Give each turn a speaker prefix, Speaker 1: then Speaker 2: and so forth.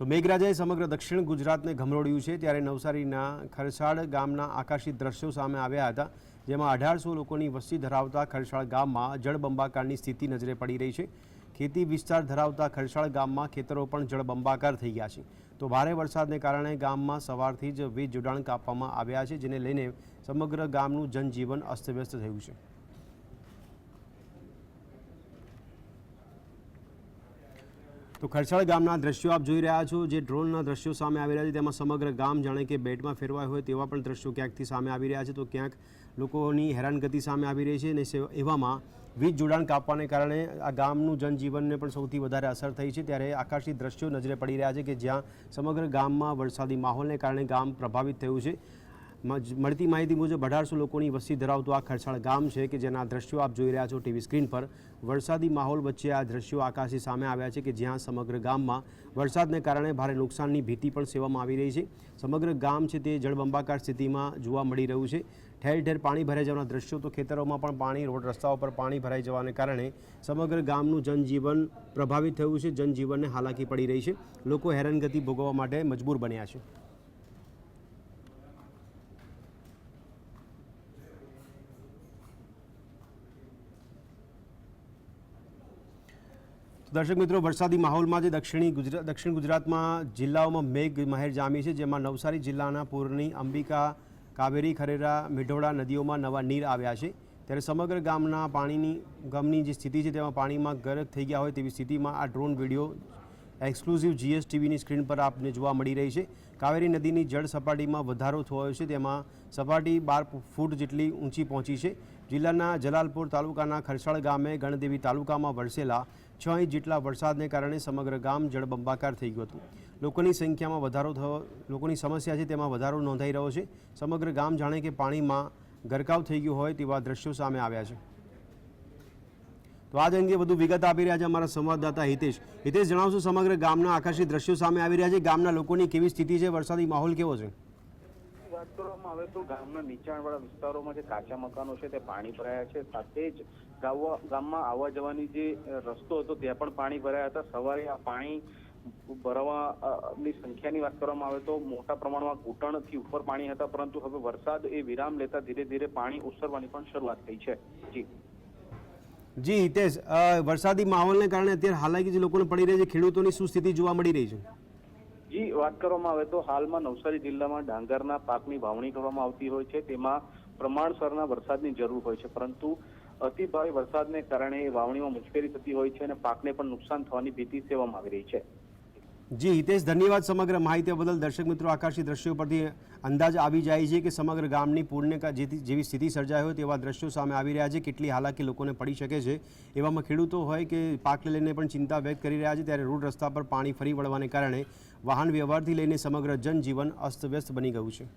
Speaker 1: તો મેઘરાજાએ સમગ્ર દક્ષિણ ગુજરાતને ઘમરોળ્યું છે ત્યારે નવસારીના ખરસાડ ગામના આકાશી દ્રશ્યો સામે આવ્યા હતા, જેમાં અઢારસો લોકોની વસ્તી ધરાવતા ખરસાળ ગામમાં જળબંબાકારની સ્થિતિ નજરે પડી રહી છે. ખેતી વિસ્તાર ધરાવતા ખરસાળ ગામમાં ખેતરો પણ જળબંબાકાર થઈ ગયા છે. તો ભારે વરસાદને કારણે ગામમાં સવારથી જ વીજ જોડાણ કાપવામાં આવ્યા છે, જેને લઈને સમગ્ર ગામનું જનજીવન અસ્તવ્યસ્ત થયું છે. તો ખરસાળ ગામના દ્રશ્યો આપ જોઈ રહ્યા છો. જે ડ્રોનના દ્રશ્યો સામે આવી રહ્યા છે, તેમાં સમગ્ર ગામ જાણે કે બેટમાં ફેરવાય હોય તેવા પણ દ્રશ્યો ક્યાંકથી સામે આવી રહ્યા છે. તો ક્યાંક લોકોની હેરાનગતિ સામે આવી રહી છે અને એવામાં વીજ જોડાણ કાપવાને કારણે આ ગામનું જનજીવનને પણ સૌથી વધારે અસર થઈ છે. ત્યારે આકાશી દ્રશ્યો નજરે પડી રહ્યા છે કે જ્યાં સમગ્ર ગામમાં વરસાદી માહોલને કારણે ગામ પ્રભાવિત થયું છે. મળતી માહિતી મુજબ અઢારસો લોકોની વસ્તી ધરાવતું આ ખરસાળ ગામ છે કે જેના દ્રશ્યો આપ જોઈ રહ્યા છો ટીવી સ્ક્રીન પર. વરસાદી માહોલ વચ્ચે આ દ્રશ્યો આકાશી સામે આવ્યા છે કે જ્યાં સમગ્ર ગામમાં વરસાદને કારણે ભારે નુકસાનની ભીતિ પણ સેવામાં આવી રહી છે. સમગ્ર ગામ છે તે જળબંબાકાર સ્થિતિમાં જોવા મળી રહ્યું છે. ઠેર ઠેર પાણી ભરાઈ જવાના દ્રશ્યો તો ખેતરોમાં પણ પાણી, રોડ રસ્તાઓ પર પાણી ભરાઈ જવાને કારણે સમગ્ર ગામનું જનજીવન પ્રભાવિત થયું છે. જનજીવનને હાલાકી પડી રહી છે. લોકો હેરાનગતિ ભોગવવા માટે મજબૂર બન્યા છે. દર્શક મિત્રો, વરસાદી માહોલમાં જે દક્ષિણી ગુજરાત દક્ષિણ ગુજરાતમાં જિલ્લાઓમાં મેઘ મહેર જામી છે, જેમાં નવસારી જિલ્લાના પૂરની અંબિકા, કાવેરી, ખરેરા, મીઢોળા નદીઓમાં નવા નીર આવ્યા છે. ત્યારે સમગ્ર ગામના પાણીની, ગામની જે સ્થિતિ છે, તેમાં પાણીમાં ગરક થઈ ગયા હોય તેવી સ્થિતિમાં આ ડ્રોન વીડિયો એક્સક્લુઝિવ જીએસટીવીની સ્ક્રીન પર આપને જોવા મળી રહી છે. કાવેરી નદીની જળ સપાટીમાં વધારો થયો છે. તેમાં સપાટી બાર ફૂટ જેટલી ઊંચી પહોંચી છે. જિલ્લાના જલાલપુર તાલુકાના ખરસાળ ગામે ગણદેવી તાલુકામાં વરસેલા છ ઇંચ જેટલા વરસાદને કારણે સમગ્ર ગામ જળબંબાકાર થઈ ગયું હતું. લોકોની સંખ્યામાં વધારો થયો, લોકોની સમસ્યા છે તેમાં વધારો નોંધાઈ રહ્યો છે. સમગ્ર ગામ જાણે કે પાણીમાં ગરકાવ થઈ ગયું હોય તેવા દ્રશ્યો સામે આવ્યા છે. તો આજ અંગે વધુ વિગત આપી રહ્યા છે અમારા સંવાદદાતા હિતેશ. હિતેશ, જણાવશો સમગ્ર ગામના આકાશી દ્રશ્યો સામે આવી રહ્યા છે. ગામના લોકોની કેવી સ્થિતિ છે? વરસાદી માહોલ કેવો છે?
Speaker 2: વાત કરવામાં આવે તો ગામના નીચાણવાળા વિસ્તારોમાં જે કાચા મકાનો છે તે પાણી ભરાયા છે. સાથે જ ગામમાં આવવા જવાની જે રસ્તો હતો, ત્યાં પણ પાણી ભરાયા હતા. સવારે આ પાણી ભરવા સંખ્યાની વાત કરવામાં આવે તો મોટા પ્રમાણમાં ઘૂંટણથી ઉપર પાણી હતા. પરંતુ હવે વરસાદ એ વિરામ લેતા ધીરે ધીરે પાણી ઓસરવાની પણ શરૂઆત થઈ છે. જી.
Speaker 1: જી, હિતેશ વરસાદી માહોલને કારણે અત્યારે હાલાકી જે લોકોને પડી રહી છે, ખેડૂતોની શું સ્થિતિ જોવા મળી રહી છે?
Speaker 2: જી, વાત કરવામાં આવે તો હાલમાં નવસારી જિલ્લામાં ડાંગરના પાકની વાવણી કરવામાં આવતી હોય છે, તેમાં પ્રમાણસરના વરસાદની જરૂર હોય છે, પરંતુ અતિભારે વરસાદને કારણે વાવણીમાં મુશ્કેલી થતી હોય છે અને પાકને પણ નુકસાન થવાની ભીતિ સેવામાં આવી રહી છે.
Speaker 1: જી, હિતેશ, ધન્યવાદ સમગ્ર માહિતી બદલ. દર્શક મિત્રો, આકાશી દ્રશ્યો પરથી અંદાજ આવી જાય છે કે સમગ્ર ગામની પૂરને જેવી સ્થિતિ સર્જાઈ હોય તેવા દ્રશ્યો સામે આવી રહ્યા છે. કેટલી હાલાકી લોકોને પડી શકે છે એવામાં ખેડૂતો હોય કે પાકને લઈને પણ ચિંતા વ્યક્ત કરી રહ્યા છે. ત્યારે રોડ રસ્તા પર પાણી ફરી વળવાને કારણે વાહન વ્યવહારથી લઈને સમગ્ર જનજીવન અસ્તવ્યસ્ત બની ગયું છે.